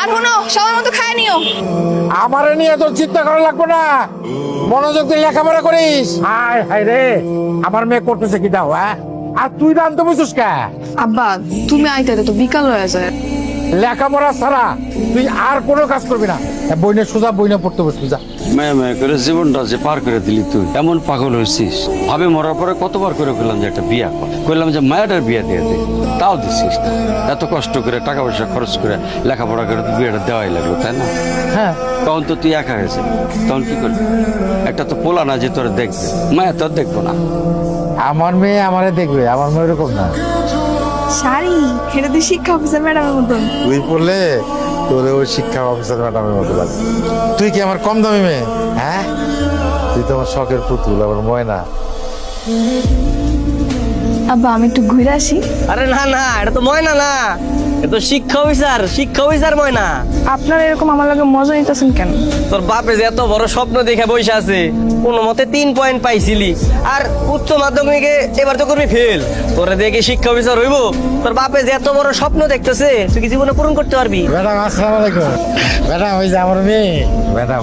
আর শোনো সবার মতো খায় নিও। আমারে নিয়ে তোর চিন্তা করা লাগবে না। মনোযোগ দিয়ে লেখাপড়া করিস। হায় হাই রে আমার মেয়ে করতেছে কি দাও হ্যাঁ? আর তুই দাম তো বুঝছিস কে? আব্বা তুমি আইতে তো বিকাল হয়ে যায়। লেখাপড়া ছাড়া তুই আর কোনো কাজ করবি না। বইনে সোজা বইনে পড়তে বসবি যা। মেয়ে মেয়ে করে জীবনটা যে পার করে দিলি তুই এমন পাগল হয়েছিস। ভাবে মরার পরে কতবার করে বললাম যে একটা বিয়া কর। কইলাম যে মায়াটার বিয়া দিয়ে দে তাও দিচ্ছিস না। এত কষ্ট করে টাকা পয়সা খরচ করে লেখাপড়া করে বিয়েটা দেওয়াই লাগল তাই না? হ্যাঁ। তখন তো তুই একা হয়েছে তখন কি করবি? একটা তো পোলা না যে তোরা দেখবে মায়া তো আর দেখব না। আমার মেয়ে আমারে দেখবে আমার মেয়ে এরকম না। শাড়ি এটা তো শিক্ষা অফিসার ম্যাডামের মতন। তুই পড়লে তোর ওই শিক্ষা অফিসার ম্যাডামের মতো লাগে। তুই কি আমার কম দামি মেয়ে? হ্যাঁ? তুই তো আমার শখের পুতুল আমার ময়না। আব্বা আমি একটু ঘুরে আসি। আরে না না এটা তো ময়না না। এটা তো শিক্ষা অফিসার শিক্ষা অফিসার ময়না। আপনারা এরকম আমার লগে মজা নিতেছেন কেন? তোর বাপে যে এত বড় স্বপ্ন দেখে বসে আছে কোনো মতে তিন পয়েন্ট পাইছিলি। আর উচ্চ মাধ্যমিকে এবার তো করবি ফেল তোরে দেখে শিক্ষা অফিসার হইব? তোর বাপে যে এত বড় স্বপ্ন দেখতেছে তুই কি জীবনে পূরণ করতে পারবি? ম্যাডাম আসসালামু আলাইকুম। ম্যাডাম ওই যে আমার মেয়ে। ম্যাডাম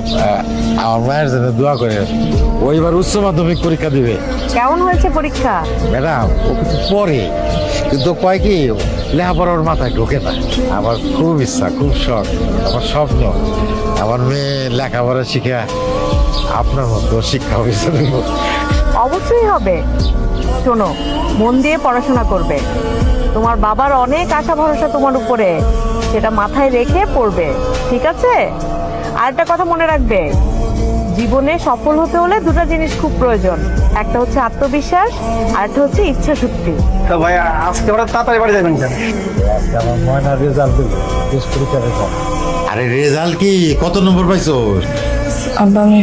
আমার মায়ের জন্য দোয়া করে। ও এবার উচ্চ মাধ্যমিক পরীক্ষা দিবে। কেমন হয়েছে পরীক্ষা? ম্যাডাম ও কিছু পড়ে কিন্তু কয় কি? লেখাপড়ার মাথায় ঢোকে না। আমার খুব ইচ্ছা, খুব শখ, আমার স্বপ্ন। আমার মেয়ে লেখাপড়া শিখে আপনার মতো শিক্ষা অফিসার। অবশ্যই হবে। শোনো, মন দিয়ে পড়াশোনা করবে। তোমার বাবার অনেক আশা ভরসা তোমার উপরে। সেটা মাথায় রেখে পড়বে, ঠিক আছে? আর একটা কথা মনে রাখবে জীবনে সফল হতে হলে দুটো জিনিস খুব প্রয়োজন। একটা হচ্ছে আত্মবিশ্বাস আর একটা হচ্ছে ইচ্ছা শক্তি তো ভাই আজকে ওরা তাড়াতাড়ি বাড়ি যাবেন কেন? আমার ময়না রেজাল্ট দিল টেস্ট পরীক্ষা রেজাল্ট আরে রেজাল্ট কি? কত নম্বর পাইছো? আব্বা আমি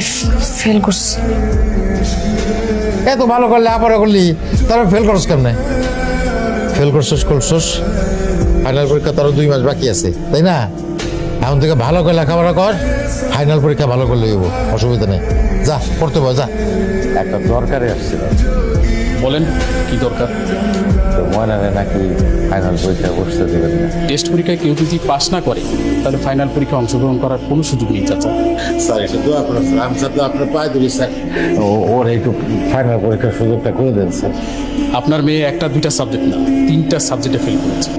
ফেল করছি। এত ভালো করলে আবার করলি। তারা ফেল করছ কেমনে? ফেল করছস করছস। ফাইনাল পরীক্ষা তারও দুই মাস বাকি আছে তাই না? এখন থেকে ভালো করে লেখাপড়া কর ফাইনাল পরীক্ষা ভালো করলে হইব অসুবিধা নেই। যা পড়তে বল যা। একটা দরকারে আসছিল। বলেন কি দরকার? তো ময়নারে নাকি ফাইনাল পরীক্ষা বসতে দেবেন না। টেস্ট পরীক্ষায় কেউ যদি পাস না করে তাহলে ফাইনাল পরীক্ষায় অংশগ্রহণ করার কোনো সুযোগ নেই চাচা। স্যার এটা করেন স্যার আমি স্যার তো আপনার পায়ে ধরি স্যার। ও ওর একটু ফাইনাল পরীক্ষার সুযোগটা করে দেন স্যার। আপনার মেয়ে একটা দুইটা সাবজেক্ট না তিনটা সাবজেক্টে ফেল করেছে।